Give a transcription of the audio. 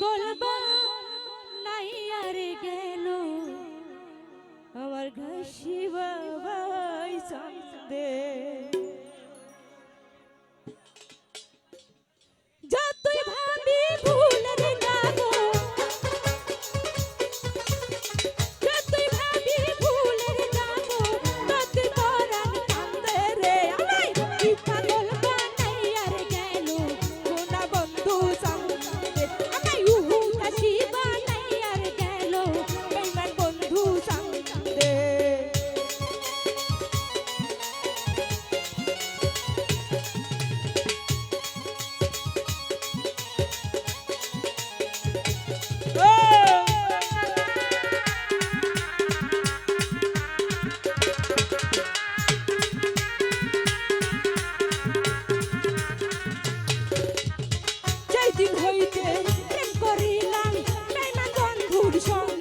পাগল নাই আর গেল। আমার ঘাসি You're so.